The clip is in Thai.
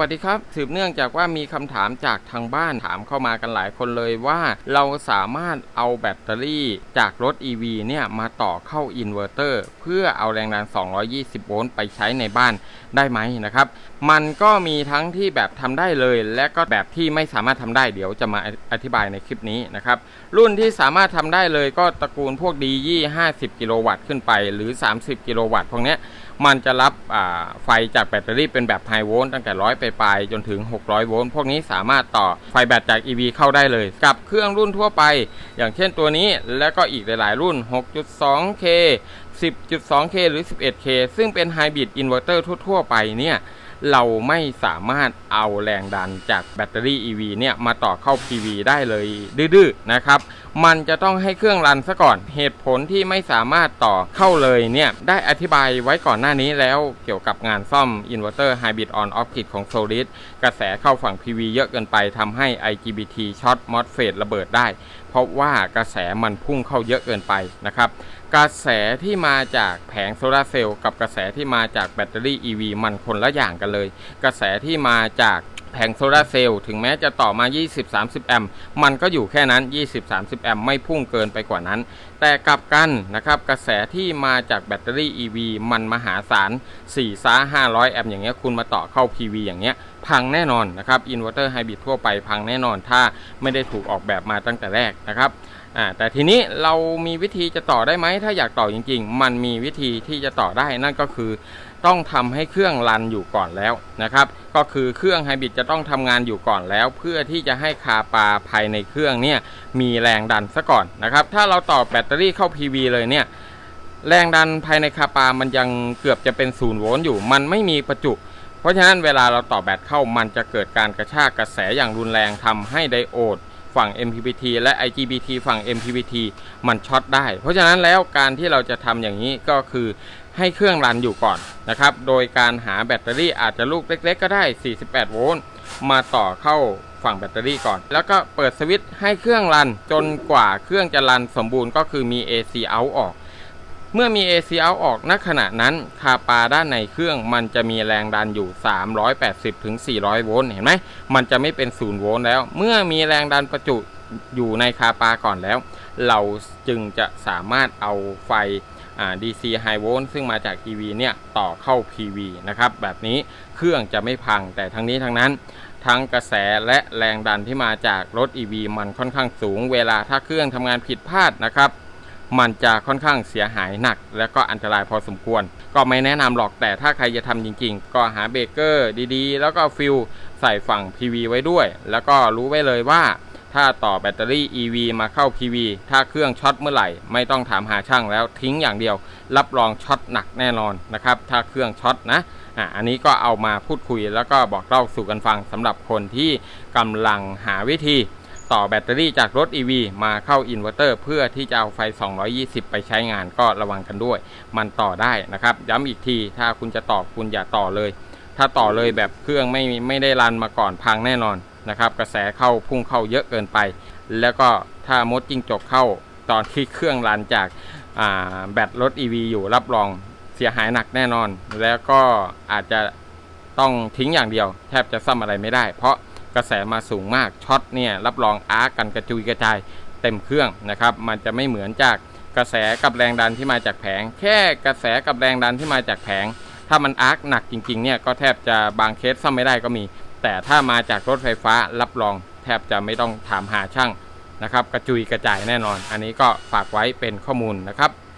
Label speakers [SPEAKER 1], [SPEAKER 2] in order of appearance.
[SPEAKER 1] วัสดีครับสืบเนื่องจากว่ามีคำถามจากทางบ้านถามเข้ามากันหลายคนเลยว่า เราสามารถเอาแบตเตอรี่จากรถ EV เนี่ยมาต่อเข้าอินเวอร์เตอร์เพื่อเอาแรงดัน 220 โวลต์ไปใช้ในบ้านได้ไหมนะครับมันก็มีทั้งที่แบบทำได้เลย และก็แบบที่ไม่สามารถทำได้เดี๋ยวจะมาอธิบายในคลิปนี้นะครับ รุ่นที่สามารถทำได้เลยก็ตระกูลพวก D20 50กิโลวัตต์ขึ้นไป หรือ 30 กิโลวัตต์พวกนี้มันจะรับไฟจากแบตเตอรี่เป็นแบบไฮโวลต์ตั้งแต่ร้อยไปปลายจนถึง 600 โวลต์พวกนี้สามารถต่อไฟแบตจาก EV เข้าได้เลย กับเครื่องรุ่นทั่วไป อย่างเช่นตัวนี้แล้วก็อีกหลาย ๆ รุ่น 6.2K 10.2K หรือ 11K ซึ่งเป็นไฮบริดอินเวอร์เตอร์ทั่ว ๆ ไปเนี่ย เราไม่สามารถเอาแรงดันจากแบตเตอรี่ EV เนี่ยมาต่อเข้า PV ได้เลยดื้อๆนะครับ มันจะต้องให้เครื่องรันซะก่อน เหตุผลที่ไม่สามารถต่อเข้าเลยเนี่ยได้อธิบายไว้ก่อนหน้านี้แล้วเกี่ยวกับงานซ่อมอินเวอร์เตอร์ไฮบริดออนออฟกของ Solid กระแสเข้าฝั่ง PV เยอะเกินไปทำให้ IGBT ช็อต MOSFET ระเบิดได้ เพราะว่ากระแสมันพุ่งเข้าเยอะเกินไปนะครับ กระแสที่มาจากแผงโซลาร์เซลล์กับกระแสที่มาจากแบตเตอรี่ EV มันคนละอย่างกันเลย กระแสที่มาจากแผงโซลาร์เซลล์ถึงแม้จะต่อมา 20-30 แอมป์มันก็อยู่แค่นั้น 20-30 แอมป์ไม่พุ่งเกินไปกว่านั้น แต่กลับกันนะครับกระแสที่มาจากแบตเตอรี่ EV มันมหาศาล4ซ่า500 แอมป์อย่างเงี้ยคุณมาต่อเข้า PV อย่างเงี้ยพังแน่นอนนะครับอินเวอร์เตอร์ไฮบริดทั่วไปพังแน่นอนถ้าไม่ได้ถูกออกแบบมาตั้งแต่แรกนะครับ อ่าแต่ทีนี้เรามีวิธีจะต่อได้ไหมถ้าอยากต่อจริง ๆ มันมีวิธีที่จะต่อได้นั่นก็คือ ต้องทำให้เครื่องรันอยู่ก่อนแล้วนะครับ ก็คือเครื่องไฮบริดจะต้องทำงานอยู่ก่อนแล้ว เพื่อที่จะให้คาปาภายในเครื่องเนี่ยมีแรงดันซะก่อนนะครับ ถ้าเราต่อแบตเตอรี่เข้า PV เลยเนี่ยแรงดันภายในคาปามันยังเกือบจะเป็นศูนย์โวลต์อยู่ มันไม่มีประจุ เพราะฉะนั้นเวลาเราต่อแบตเข้ามันจะเกิดการกระชากกระแสอย่างรุนแรงทำให้ไดโอด ฝั่ง MPPT และ IGBT ฝั่ง MPPT มันช็อตได้ เพราะฉะนั้นแล้วการที่เราจะทำอย่างนี้ก็คือให้เครื่องรันอยู่ก่อนนะครับ โดยการหาแบตเตอรี่อาจจะลูกเล็ก ๆ ก็ได้ 48 โวลต์ มาต่อเข้าฝั่งแบตเตอรี่ก่อน แล้วก็เปิดสวิตช์ให้เครื่องรันจนกว่าเครื่องจะรันสมบูรณ์ก็คือมี AC out ออก เมื่อมี AC out ออกณขณะนั้น คาปาด้านในเครื่องมันจะมีแรงดันอยู่ 380ถึง400 โวลต์เห็นไหม มันจะไม่เป็น 0 โวลต์แล้ว เมื่อมีแรงดันประจุอยู่ในคาปาก่อนแล้ว เราจึงจะสามารถเอาไฟ DC High Volt ซึ่งมาจาก EV เนี่ย ต่อเข้า PV นะครับ แบบนี้เครื่องจะไม่พังแต่ทั้งนี้ทั้งนั้น ทั้งกระแสและแรงดันที่มาจากรถ EV มันค่อนข้างสูง เวลาถ้าเครื่องทำงานผิดพลาดนะครับ มันจะค่อนข้างเสียหายหนัก และก็อันตรายพอสมควร ก็ไม่แนะนำหรอกแต่ถ้าใครจะทำจริง ๆ ก็หาเบรกเกอร์ดีๆ แล้วก็ฟิลใส่ฝั่ง PV ไว้ด้วย แล้วก็รู้ไว้เลยว่า ถ้าต่อแบตเตอรี่ EV มาเข้า PV ถ้าเครื่องช็อตเมื่อไหร่ ไม่ต้องถามหาช่างแล้วทิ้งอย่างเดียว รับรองช็อตหนักแน่นอนนะครับถ้าเครื่องช็อตนะอะอันนี้ก็เอามาพูดคุยแล้วก็บอกเล่าสู่กันฟังสำหรับคนที่กำลังหาวิธี ต่อแบตเตอรี่จากรถ EV มาเข้าอินเวอร์เตอร์เพื่อที่จะเอาไฟ 220 ไปใช้งานก็ระวังกันด้วย มันต่อได้นะครับ ย้ำอีกทีถ้าคุณจะต่อคุณอย่าต่อเลย ถ้าต่อเลยแบบเครื่องไม่ไม่ได้รันมาก่อนพังแน่นอนนะครับ กระแสเข้าพุ่งเข้าเยอะเกินไป แล้วก็ถ้ามดจิ้งจกเข้าตอนที่เครื่องรันจากาแบตรถ EV อยู่รับรองเสียหายหนักแน่นอน แล้วก็อาจจะต้องทิ้งอย่างเดียว แทบจะซ่อมอะไรไม่ได้ เพราะ กระแสมาสูงมากช็อตเนี่ยรับรองอาร์กกันกระจุยกระจายเต็มเครื่องนะครับ มันจะไม่เหมือนจากกระแสกับแรงดันที่มาจากแผง แค่กระแสกับแรงดันที่มาจากแผง ถ้ามันอาร์กหนักจริงๆเนี่ยก็แทบจะบางเคสซ่อมไม่ได้ก็มี แต่ถ้ามาจากรถไฟฟ้ารับรอง แทบจะไม่ต้องถามหาช่างนะครับ กระจุยกระจายแน่นอน อันนี้ก็ฝากไว้เป็นข้อมูลนะครับ